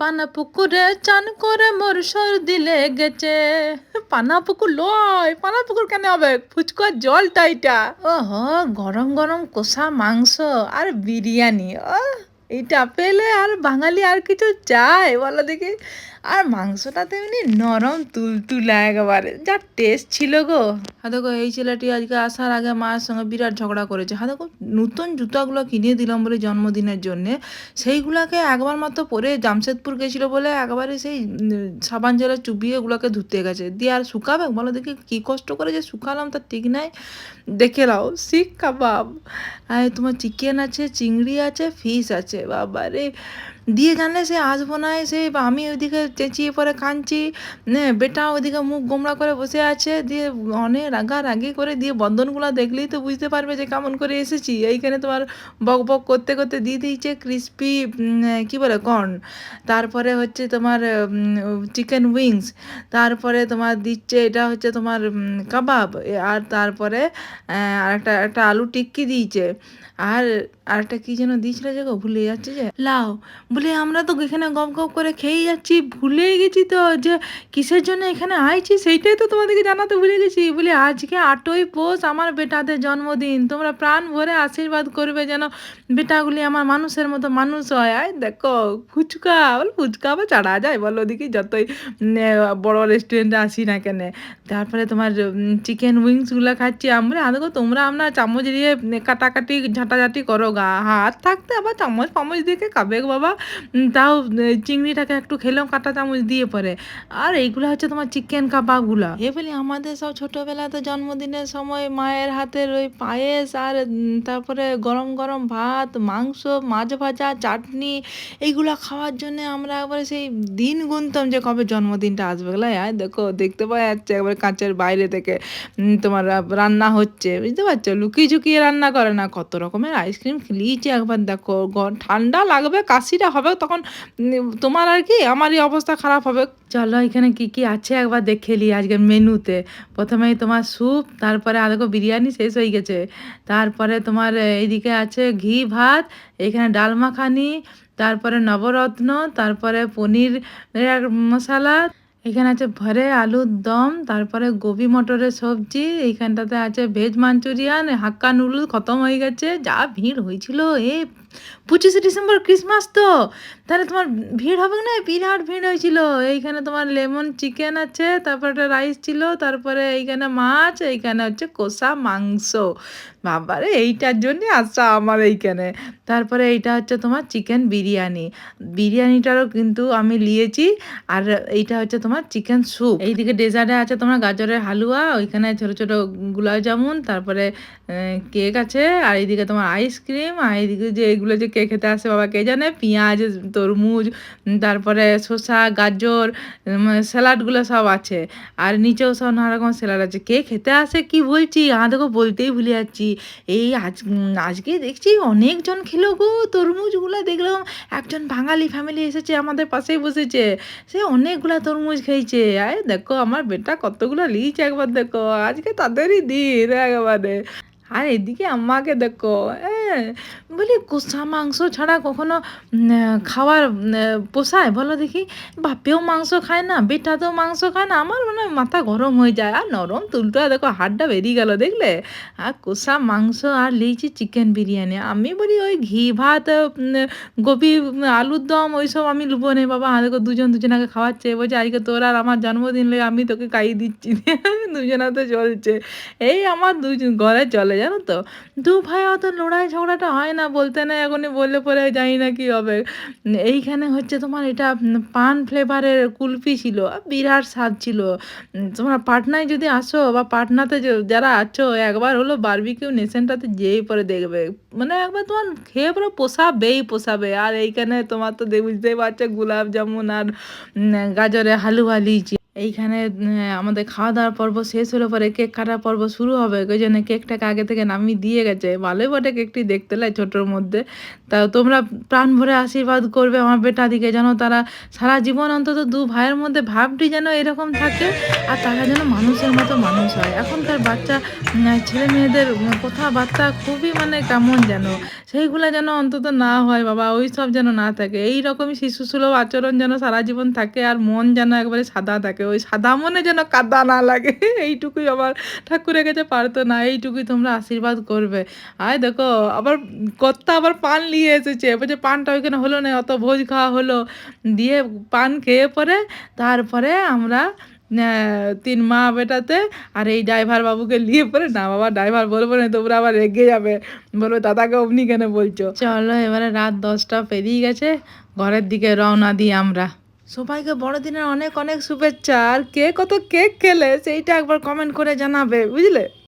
পানা পুকুরে চান করে মোর সর দিলে গেছে পানা পুকুর লয় পানা পুকুর কেন হবে? ফুচকার জলটা এটা। হ গরম গরম কষা মাংস আর বিরিয়ানি। ও এটা পেলে আর বাঙালি আর কিছু চায়, বলো দেখি। আর মাংসটা তেমনি নরম তুলতুলা একেবারে। যা টেস্ট ছিল গো। দেখো এই ছেলেটি আজকে আসার আগে মায়ের সঙ্গে বিরাট ঝগড়া করেছে। দেখো নতুন জুতাগুলো কিনে দিলাম বলে জন্মদিনের জন্যে। সেইগুলাকে একবার মাত্র পরে জামশেদপুর গেছিল বলে একবারে সেই সাবান জলে চুবিয়ে ওগুলোকে ধুতে গেছে। দিয়ে আর শুকাবে? বলো দেখি কী কষ্ট করে যে শুকালাম তার ঠিক নাই। দেখে নাও, শিখ কাবাব। আর, তোমার চিকেন আছে, চিংড়ি আছে ফিশ আছে। বাবা রে দিয়ে জানলে সে আসব না, সে আমি ওইদিকে চেঁচিয়ে পরে কাঁদছি বেটা ওইদিকে মুখ গোমড়া করে বসে আছে, দিয়ে অনেক রাগা রাগারাগি করে দিয়ে বন্ধনগুলো দেখলেই তো বুঝতে পারবে যে কেমন করে এসেছি। এইখানে তোমার বক বক করতে করতে দিয়ে দিয়েছে ক্রিসপি কী বলে কর্ন তারপরে হচ্ছে তোমার চিকেন উইংস তারপরে তোমার দিচ্ছে, এটা হচ্ছে তোমার কাবাব। আর তারপরে আর একটা একটা আলু টিক্কি দিয়েছে। আর আর একটা কী যেন দিয়েছিল যে ভুলে যাচ্ছে যে? লাও বলে, আমরা তো এখানে গপ গপ করে খেয়ে যাচ্ছি ভুলে গেছি তো যে কিসের জন্য এখানে আইছি, সেইটাই তো তোমাদেরকে জানাতে ভুলে গেছি। বলি, আজকে আটই পৌষ আমার বেটাদের জন্মদিন, তোমরা প্রাণ ভরে আশীর্বাদ করবে যেন বেটাগুলি আমার মানুষের মতো মানুষ হয়। আয় দেখো, ফুচকা, বল, ফুচকা আবার চাড়া যায়, বলো দেখি যতই বড় রেস্টুরেন্টে আসি না কেন। তারপরে তোমার চিকেন উইংসগুলো খাচ্ছি আমরা আর দেখো, তোমরা আমরা চামচ দিয়ে কাটাকাটি, ঝাঁটাঝাঁটি করো গা। হাত থাকতে আবার চামচ ফামচ দিয়ে খাবে বাবা? তাও চিংড়িটাকে একটু খেলেও কাঁটা চামচ দিয়ে পরে। আর এইগুলো হচ্ছে তোমার চিকেন কাবাবগুলা। এ বলি, আমাদের সব ছোটোবেলাতে জন্মদিনের সময় মায়ের হাতের ওই পায়েস আর তারপরে গরম গরম ভাত, মাংস, মাছ ভাজা, চাটনি, এইগুলো খাওয়ার জন্য আমরা একবারে সেই দিন গুনতাম যে কবে জন্মদিনটা আসবে। গেলে আর দেখো, দেখতে পাওয়া যাচ্ছে একবারে কাঁচের বাইরে থেকে তোমার রান্না হচ্ছে। বুঝতে পারছ? লুকিয়ে ঝুঁকিয়ে রান্না করে না। কত রকমের আইসক্রিম খেলিয়েছে একবার দেখো ঠান্ডা লাগবে, কাশিটা হবে, তখন তোমার আর কি, আমারই অবস্থা খারাপ হবে। চলো, এখানে কি কি আছে একবার দেখে নিই আজকে মেনুতে। প্রথমেই তোমার স্যুপ, তারপরে আর বিরিয়ানি শেষ হয়ে গেছে। তারপরে তোমার এইদিকে আছে ঘি, ভাত, এখানে ডাল মাখানি, তারপরে নবরত্ন, তারপরে পনির মশলা, এখানে আছে ভরে আলুর দম, তারপরে গোবি মটরের সবজি, এইখানটাতে আছে ভেজ মাঞ্চুরিয়ান, হাক্কা নুডলস খতম হয়ে গেছে, যা ভিড় হয়েছিল, এ পঁচিশে ডিসেম্বর ক্রিসমাস তো। তাহলে তোমার ভিড় হবে না? বিরাট ভিড় হয়েছিল। এইখানে তোমার লেমন চিকেন আছে, তারপরে রাইস ছিল, তারপরে এইখানে মাছ, এইখানে হচ্ছে কষা মাংস। বাবারে, এইটার জন্যে আসা আমার এইখানে। তারপরে এইটা হচ্ছে তোমার চিকেন বিরিয়ানি। বিরিয়ানিটারও কিন্তু আমি নিয়েছি, আর এইটা হচ্ছে তোমার চিকেন স্যুপ। এইদিকে ডেজার্টে আছে তোমার গাজরের হালুয়া, ওইখানে ছোট ছোট গুলাব জামুন, তারপরে কেক আছে, আর এইদিকে তোমার আইসক্রিম, আর এইদিকে যে এগুলো যে কে খেতে আসে বাবা কে জানে? পেঁয়াজ, তরমুজ তারপরে শসা, গাজর স্যালাডগুলো সব আছে। আর নিচেও সব নানা রকম স্যালাড আছে। কে খেতে আসে কি বলছি? দেখো বলতেই ভুলে যাচ্ছি। এই আজ আজকে দেখছি অনেকজন খেলো গো। তরমুজগুলো দেখলাম একজন বাঙালি ফ্যামিলি এসেছে আমাদের পাশেই বসেছে। সে অনেকগুলা তরমুজ খেয়েছে। আয় দেখো আমার বেটা কতগুলো লিয়েছে একবার দেখো। আজকে তাদেরই দিন একেবারে। আর এদিকে আমাকে দেখো হ্যাঁ বলি কষা মাংস ছাড়া কখনো খাওয়ার পোষায়? বলো দেখি। বাপেও মাংস খায় না বেটাতেও মাংস খায় না। আমার মনে মাথা গরম হয়ে যায়। আর নরম তুলটা দেখো হাড়টা বেরিয়ে গেল দেখলে? আর কষা মাংস আর লিয়েছি চিকেন বিরিয়ানি। আমি বলি ওই ঘি ভাত উম, আলুর দম ওইসব আমি লুবো নেই বাবা দেখো দুজন দুজনাকে খাওয়াচ্ছে। বলছে আজকে তোর আর আমার জন্মদিন লই আমি তোকে খাইয়ে দিচ্ছি। দুজনাতে চলছে। এই আমার দুজন ঘরে চলে জানো তো? দু ভাই অত লড়াই ঝগড়াটা হয় না, বলতে না এখনই বললে পরে জানি না কি হবে। এইখানে হচ্ছে তোমার এটা পান ফ্লেভারের কুলফি ছিল, বিরাট স্বাদ ছিল। তোমরা পাটনায় যদি আসো বা পাটনাতে যারা আছো, একবার হলো বারবিকিউ নেশনটাতে যেই পরে দেখবে। মানে একবার তোমার খেয়ে পরে পোষাবেই পোষাবে। আর এইখানে তোমার তো বুঝতেই পারছ গোলাপ জামুন আর গাজরে হালুয়া, লিচি। এইখানে আমাদের খাওয়া দাওয়ার পর্ব শেষ হলে পরে কেক কাটার পর্ব শুরু হবে। ওই জন্য কেকটাকে আগে থেকে নামিয়ে দিয়ে গেছে। ভালোই বটে কেকটি দেখতে লাই ছোটোর মধ্যে। তা তোমরা প্রাণ ভরে আশীর্বাদ করবে আমার বেটা দিকে যেন তারা সারা জীবন অন্তত দু ভাইয়ের মধ্যে ভাবটি যেন এরকম থাকে, আর তারা যেন মানুষের মতো মানুষ হয়। এখনকার বাচ্চা ছেলে মেয়েদের কথাবার্তা খুবই মানে কেমন যেন। সেইগুলো যেন অন্তত না হয় বাবা, ওই সব যেন না থাকে। এই রকমই শিশুসুলভ আচরণ যেন সারা জীবন থাকে, আর মন যেন একবারে সাদা থাকে। ওই সাদা মনে যেন কাদা না লাগে। এইটুকুই আমার ঠাকুরের কাছে পারতো না এইটুকুই তোমরা আশীর্বাদ করবে। আয় দেখো, আবার কর্তা আবার পান নিয়ে এসেছে। বলছে, পানটা ওইখানে হলো না, অত ভোজ খাওয়া হলো। দিয়ে পান খেয়ে পরে তারপরে আমরা তিন মা বেটাতে আর এই ড্রাইভার বাবুকে নিয়ে পরে, না বাবা, ড্রাইভার বলব না, তোমরা আবার রেগে যাবে। বলব, দাদাকে অমনি কেন বলছো? চলো, এবারে রাত দশটা পেরিয়ে গেছে, ঘরের দিকে রওনা দিই আমরা। সবাইকে বড়দিনের অনেক অনেক শুভেচ্ছা। আর কে কত কেক খেলে সেইটা একবার কমেন্ট করে জানাবে, বুঝলে?